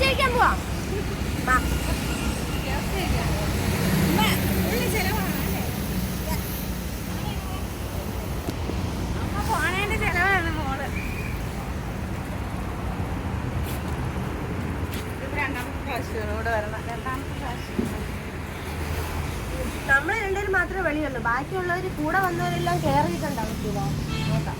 കഴിക്കാൻ പോവാം നമ്മൾ രണ്ടുപേരും മാത്രമേ വെളിയുള്ളൂ ബാക്കിയുള്ളവർ കൂടെ വന്നവരെല്ലാം കയറിയിട്ടുണ്ടാവും നോക്കാം.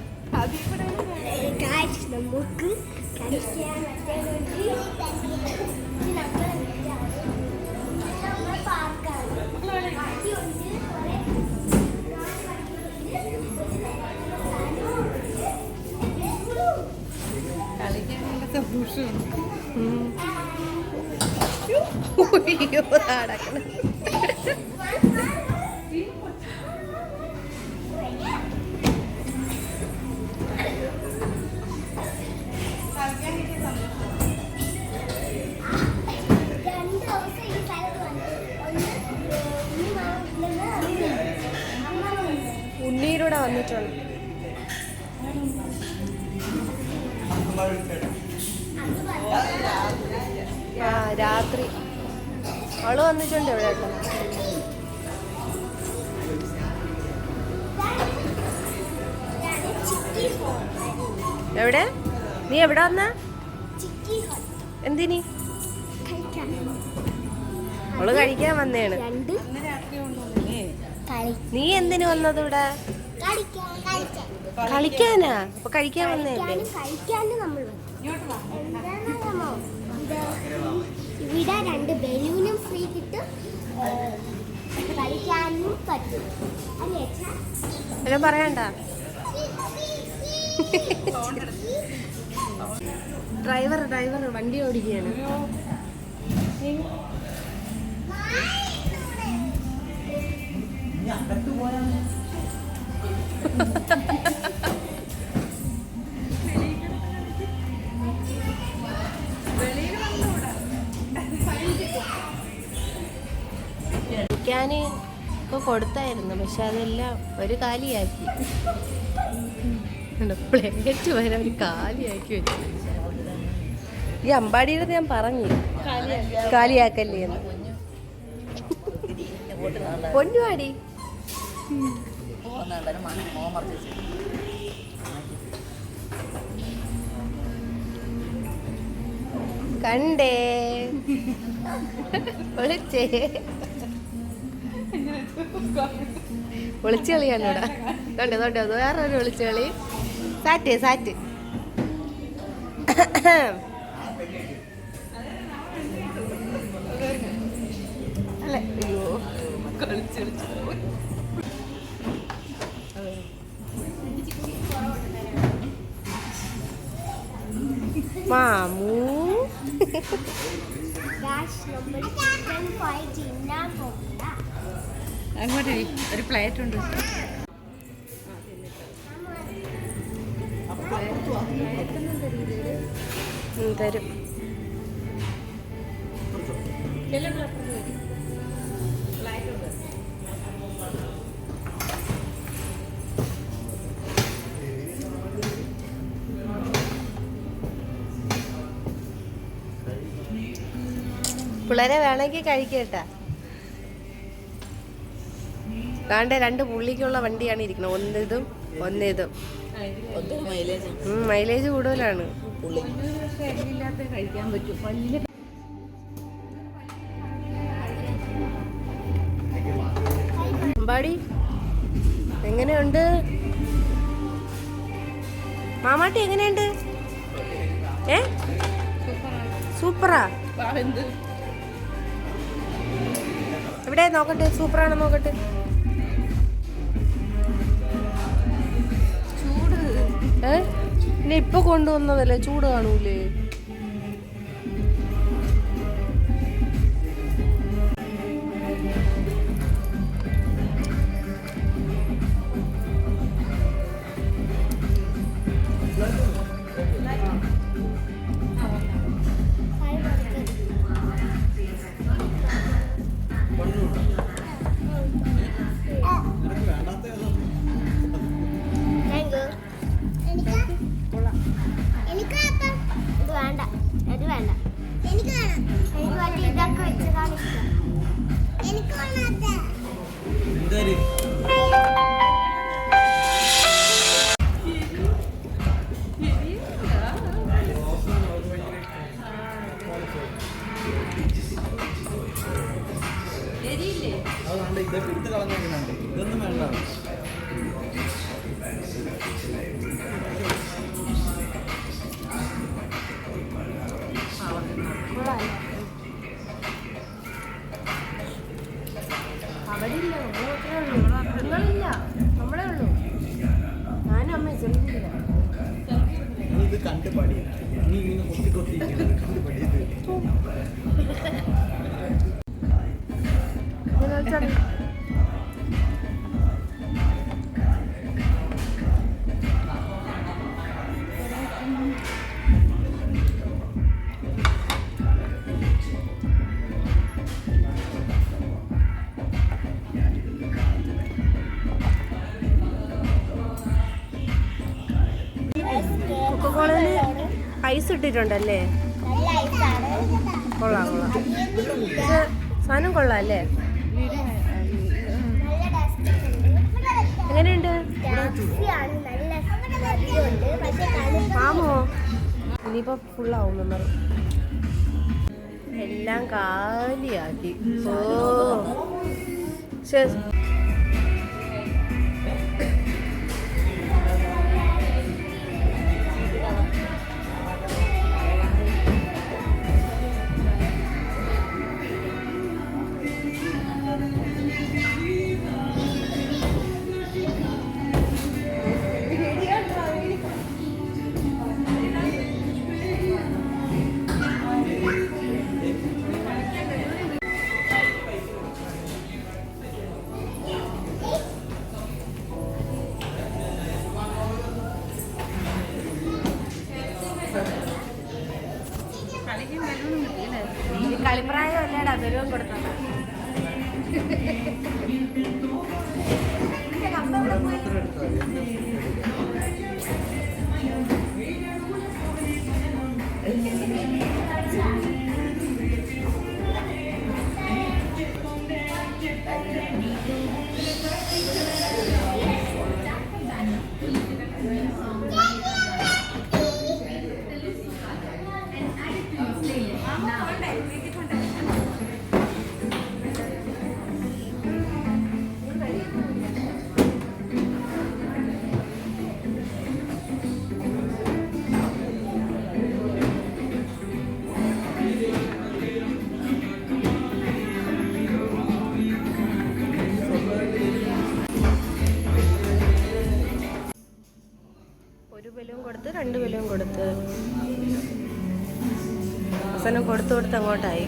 നമുക്ക് കളിക്കാൻ പറ്റുമെങ്കിൽ ഓ നമ്മുടെ വന്നിട്ടുണ്ട്. ആ രാത്രി. അവൾ വന്നിട്ടുണ്ട് ഇവിടെ കേട്ടോ. എവിടെ? നീ എവിടെ വന്ന? എന്തിനി? കഴിക്കാൻ അവൾ കഴിക്കാൻ വന്നേണ്. രണ്ട്. ഇന്ന് രാത്രി കൊണ്ടുവന്നേ നീ എന്തിനു വന്നത് ഇവിടെ? കളിക്കാനാ? അപ്പൊ കഴിക്കാൻ വന്നു ഇവിടെ രണ്ട് ബലൂണും ഫ്രീ കിട്ടും. കളിക്കാനും പറ്റും. അല്ലേ പറയണ്ട? ഡ്രൈവർ ഡ്രൈവർ വണ്ടി ഓടിക്കുകയാണ്. കളിക്കാന് ഒക്കെ കൊടുത്തായിരുന്നു പക്ഷെ അതെല്ലാം ഒരു കാലിയാക്കി. പ്ലേറ്റ് വരെ ഒരു കാലിയാക്കി വെച്ചു. ഈ അമ്പാടിയുടെ ഞാൻ പറഞ്ഞു. കാലിയാക്കല്ലേ എന്ന്. പൊന്നുവാടി. കണ്ടേ? ഒളിച്ചേ ഒളിച്ചു കളിയാണ് ഇവിടെ. വേറെ ഒരു ഒളിച്ചു കളി. സാറ്റ് സാറ്റ്. അല്ല? അയ്യോ. കളിച്ചു കളിച്ച് മാമൂ അങ്ങോട്ട് ഒരു പ്ലേറ്റ് ഉണ്ട്. തരും. പിള്ളേരെ വേണമെങ്കിൽ കഴിക്കട്ടാ. വേണ്ട രണ്ട് പുള്ളിക്കുള്ള വണ്ടിയാണ് ഇരിക്കുന്നത്. ഒന്നിതും ഒന്നിതും. മൈലേജ് കൂടുതലാണ്. കഴിക്കാൻ അമ്പാടി എങ്ങനെയുണ്ട്? മാമാട്ടി എങ്ങനെയുണ്ട്? ഏ? സൂപ്പറാ. എന്ത്? എവിടെ നോക്കട്ടെ സൂപ്പറാണോ നോക്കട്ടെ. ചൂട്. ഏ? ഇപ്പൊ കൊണ്ടുവന്നതല്ലേ? ചൂട് കാണൂലേ? അതുകൊണ്ട് ഇതൊക്കെ എടുത്ത് കളഞ്ഞേക്കുന്നുണ്ട്. ഇതൊന്നും വേണ്ട. അവരില്ല മാത്രമേ ഉള്ളൂ. നിങ്ങളില്ല നമ്മളേ ഉള്ളൂ. ഞാനും അമ്മ ചെറുതില്ല. ഇത് കണ്ട് പടി നീ ഇങ്ങനെ കൊത്തി കൊത്തി കണ്ട് പടിയത് ഐസാണ് കൊള്ളാം കൊള്ളാം. സാധനം കൊള്ളാം അല്ലേ? എങ്ങനെയുണ്ട്? ആമോ ഇനിയിപ്പോ ഫുള്ളാവും നമ്മൾ എല്ലാം കാലിയാക്കി. ഓ. ശരി അവസാനം കൊടുത്തു കൊടുത്ത് അങ്ങോട്ടായി.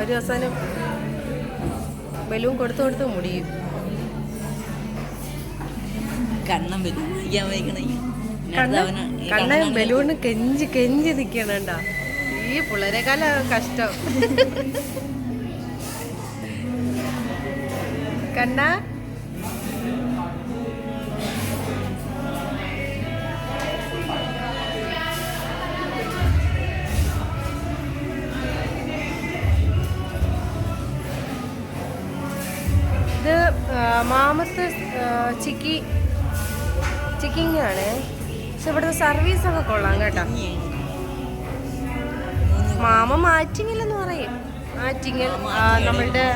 ഒരു അവസാനം ബലൂൺ കൊടുത്തു കൊടുത്ത് മുടിയും. കണ്ണം കണ്ണൻ ബലൂണ് കെഞ്ചി കെഞ്ചി നിൽക്കണണ്ട ഈ പിള്ളേരെക്കാല കഷ്ടം. കണ്ണ? മാമത്ത് ചിക്കി ചിക്കിങ്ങാണ്. പക്ഷെ ഇവിടുത്തെ സർവീസ് ഒക്കെ കൊള്ളാം കേട്ടോ. മാമ മാറ്റിങ്ങിൽ എന്ന് പറയും. ആറ്റിങ്ങൽ ആ, നമ്മളുടെ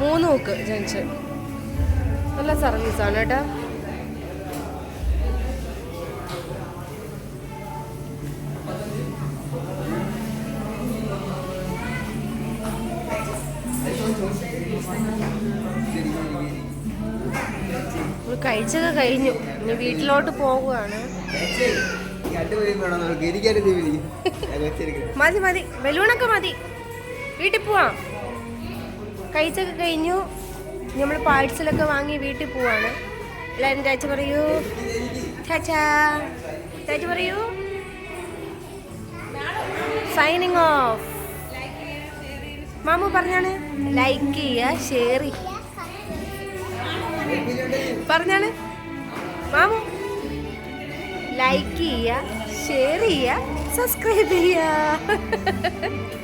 മൂന്ന് നോക്ക് ജനിച്ച്. നല്ല സർവീസാണ് കേട്ടോ. കഴിച്ചൊക്കെ കഴിഞ്ഞു. ഇനി വീട്ടിലോട്ട് പോകുകയാണ് മതി മതി. ബലൂണൊക്കെ മതി. വീട്ടിൽ പോവാം. കഴിച്ചൊക്കെ കഴിഞ്ഞു. നമ്മൾ പാഴ്സലൊക്കെ വാങ്ങി വീട്ടിൽ പോവാണ്. എല്ലാവരും ചാച്ച പറയൂ. ചാച്ചാ. ചാച്ച പറയൂ. സൈനിങ് ഓഫ് മാമു പറഞ്ഞാണ് ലൈക്ക് ചെയ്യുക ഷെയർ ചെയ്യുക. പറഞ്ഞാണ് മാമു. ലൈക്ക് ചെയ്യുക ഷെയർ ചെയ്യുക സബ്സ്ക്രൈബ് ചെയ്യുക.